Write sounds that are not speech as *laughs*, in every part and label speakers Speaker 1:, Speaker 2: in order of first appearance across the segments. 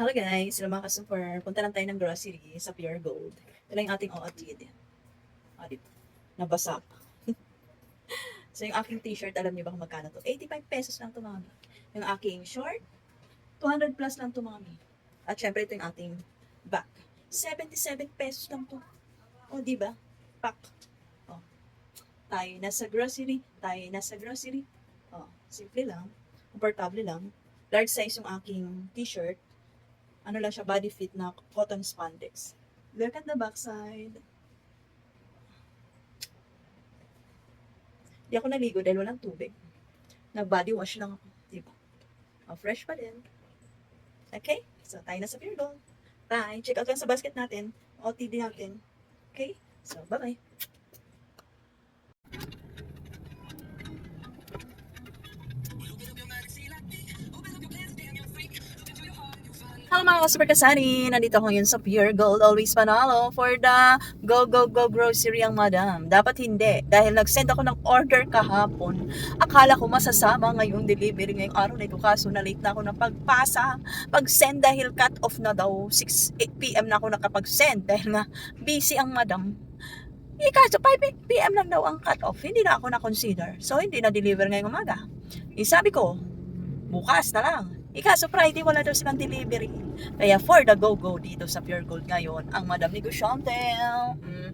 Speaker 1: Hello guys, sila mga ka-super. Punta lang tayo ng grocery sa Pure Gold. Ito lang yung ating OOTD. Ah, di Nabasa pa. *laughs* so yung aking t-shirt, alam niyo ba kung magkano to? 85 pesos lang to mami. Yung aking short, 200 plus lang to mami. At syempre ito yung ating back. 77 pesos lang to. O, di ba? Pack. O. Tayo nasa grocery, tayo nasa grocery. O, simple lang. Komportable lang. Large size yung aking t-shirt ano lang siya, body fit na cotton spandex. Look at the backside. Di ako naligo dahil walang tubig. Nag-body wash lang ako. Diba? Oh, fresh pa din. Okay? So, tayo na sa Pure Gold. Bye. Check out lang sa basket natin. OTD natin. Okay? So, bye-bye. Hello mga super kasari! Nandito ako ngayon sa Pure Gold, always panalo for the go go go grocery ang madam. Dapat hindi, dahil nag-send ako ng order kahapon. Akala ko masasama ngayong delivery ngayong araw na ito, kaso na late na ako ng pagpasa. Pag-send dahil cut off na daw, 6 p.m. na ako nakapag-send dahil nga busy ang madam. Eh, kaso 5 p.m. lang daw ang cut off, hindi na ako na-consider. So, hindi na-deliver ngayong umaga. Eh, sabi ko, bukas na lang. Ikaso Friday wala daw silang delivery. Kaya for the go-go dito sa Pure Gold ngayon, ang Madam Negosyante, mm,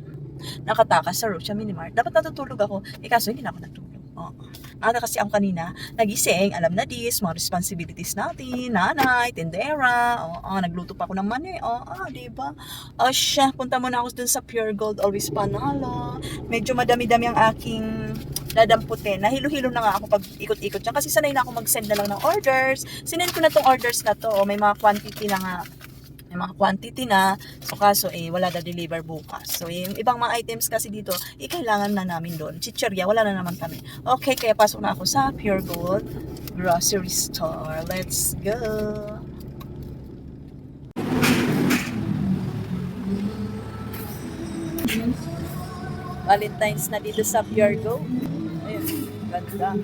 Speaker 1: nakatakas sa Rocha Minimart. Dapat natutulog ako. Ikaso hindi na ako natulog. Oo. Aga kasi ako kanina, nagising, alam na dis, mga responsibilities natin, nanay, tindera, oo, nagluto pa ako ng mani, oo, di ba? O siya, punta muna ako dun sa Pure Gold, always panalo. Medyo madami-dami ang aking dadamputin. Nahilo-hilo na nga ako pag ikot-ikot dyan kasi sanay na ako mag-send na lang ng orders. Sinend ko na tong orders na to. May mga quantity na nga. May mga quantity na. So kaso eh, wala na deliver bukas. So yung ibang mga items kasi dito, eh, na namin doon. Chicherya, wala na naman kami. Okay, kaya pasok na ako sa Pure Gold Grocery Store. Let's go! Valentine's na dito sa Pure Gold. Ganda.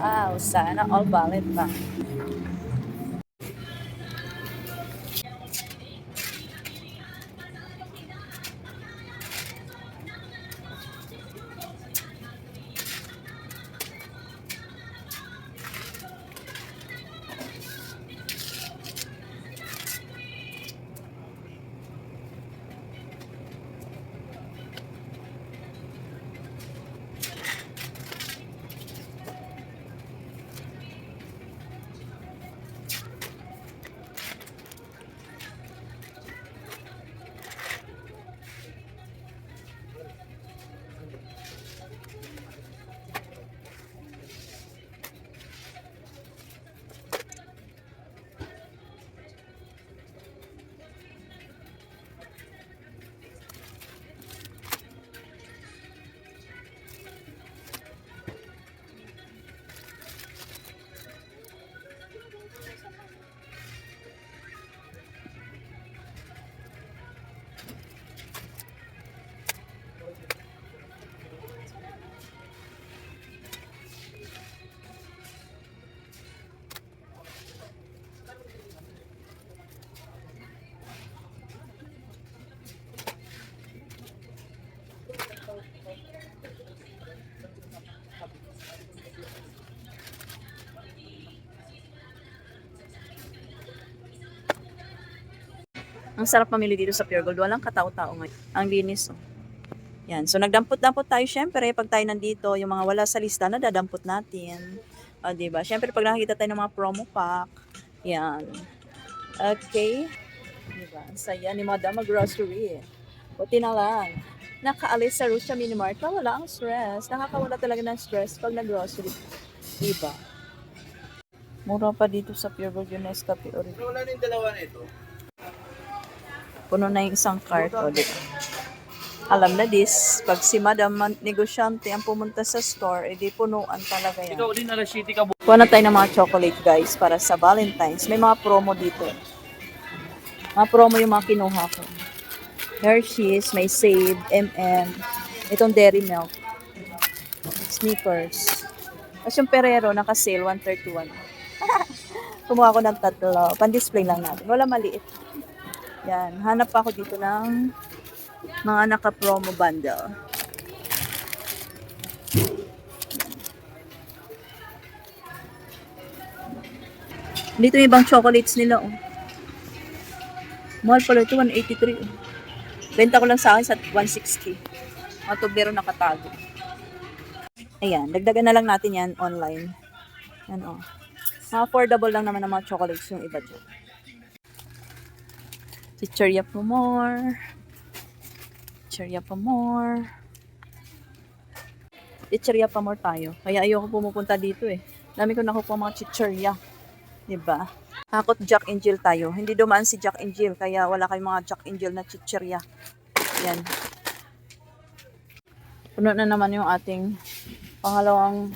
Speaker 1: Wow, sana all valid pa. Ang sarap mamili dito sa Pure Gold. Walang katao-tao ngayon. Ang linis, oh. Yan. So, nagdampot-dampot tayo. Syempre, pag tayo nandito, yung mga wala sa lista, nadadampot natin. O, diba? Syempre, pag nakikita tayo ng mga promo pack, yan. Okay. Diba? Saya ni Madam Grocery. Buti na lang. Nakaalis sa Russia Minimart na wala ang stress. Nakakawala talaga ng stress pag nag-grocery. Diba? Mura pa dito sa Pure Gold Nescafe Original.
Speaker 2: Wala na yung dalawa nito.
Speaker 1: Puno na yung isang cart. O? Alam na this, pag si Madam Negosyante ang pumunta sa store, edi punuan talaga yan.
Speaker 2: Ikaw din, alas city ka.
Speaker 1: Kuha na tayo ng mga chocolate guys para sa Valentine's. May mga promo dito. Mga promo yung mga kinuha ko. Hershey's, may Save, M&M, itong Dairy Milk. Sneakers. Tapos yung Ferrero, naka-sale, 131. *laughs* Kumuha ko ng tatlo. Pan-display lang natin. Wala maliit. Yan. Hanap ako dito ng mga naka-promo bundle. Dito yung ibang chocolates nila, oh. Mahal pala ito, 183. oh. Benta ko lang sa akin sa 160. Mga tubero nakatago. Ayan, dagdagan na lang natin yan online. Yan, oh. Mga affordable lang naman ng mga chocolates yung iba dyan. Chicheria pa more. Chicheria pa more. Chicheria pa more tayo. Kaya ayoko pumupunta dito eh. Dami ko nakukuha mga chicheria. Diba? Hakot Jack and Jill tayo. Hindi dumaan si Jack and Jill, kaya wala kayong mga Jack and Jill na chicheria. Yan. Puno na naman yung ating pangalawang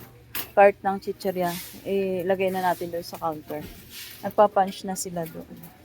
Speaker 1: cart ng chicheria. Ilagay na natin doon sa counter. Nagpa-punch na sila doon.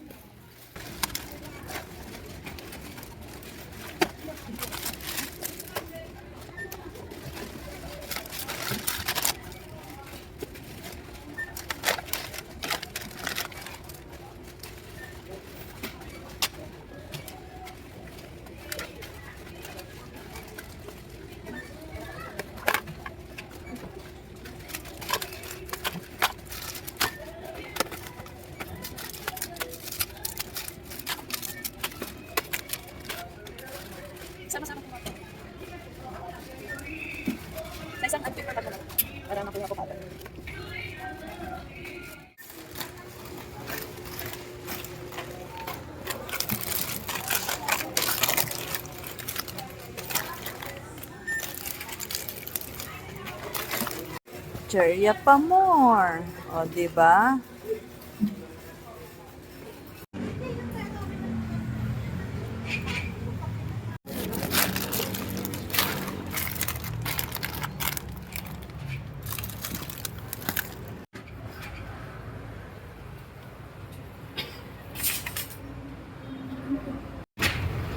Speaker 1: Cherya pa more. O, di ba?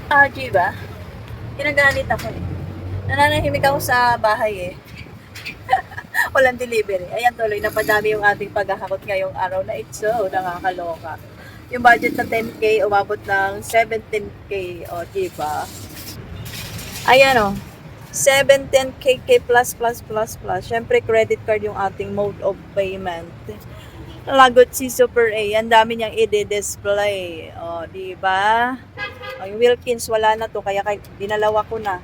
Speaker 1: Ah, di ba? Kinaganit ako eh. Nananahimik ako sa bahay eh. Walang delivery. Ayan tuloy, napadami yung ating paghahakot ngayong araw na ito. Nakakaloka. Yung budget na 10k, umabot ng 17k. O, di ba? Ayan o. 17k plus plus plus plus. Siyempre, credit card yung ating mode of payment. Lagot si Super A. Ang dami niyang i-display. O, di ba? O, yung Wilkins, wala na to. Kaya kay, dinalawa ko na.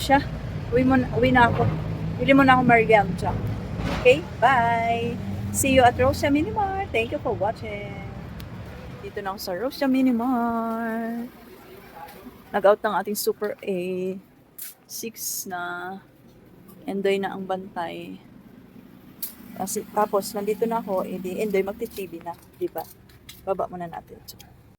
Speaker 1: Siya. Uwi, mo, na ako. Bili mo na ako Mariam Jack. Okay? Bye! See you at Rosia Minimart. Thank you for watching. Dito na ako sa Rosia Minimart. Nag-out ng ating Super A. 6 na. Endoy na ang bantay. Kasi, tapos, nandito na ako, edi Endoy magti-TV na. Di ba? Baba muna natin ito.